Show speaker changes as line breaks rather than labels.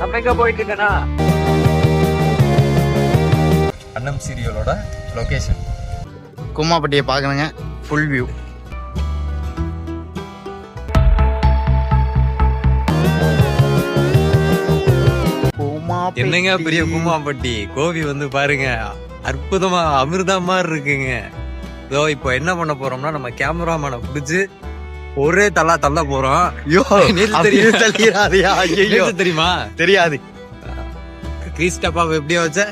நம்ம எங்க போயிட்டு இருக்கேன்னா
அன்னம் சீரியலோட லொகேஷன்
கும்மாப்பட்டியை பார்க்கணுங்க. ஃபுல் வியூ
என்னங்க பெரிய கும்மாப்பட்டி? கோவி வந்து பாருங்க அற்புதமா அமிர்தம் மாதிரி இருக்குங்க. இதோ இப்போ என்ன பண்ண போறோம்னா நம்ம கேமராமேனை பிடிச்சு ஒரே தள்ளா தள்ள போறோம்
ஐயோ
தெரியும். நேத்து தெரியுமா?
தெரியாது.
கிறிஸ் டப்பா எப்படியா வச்ச?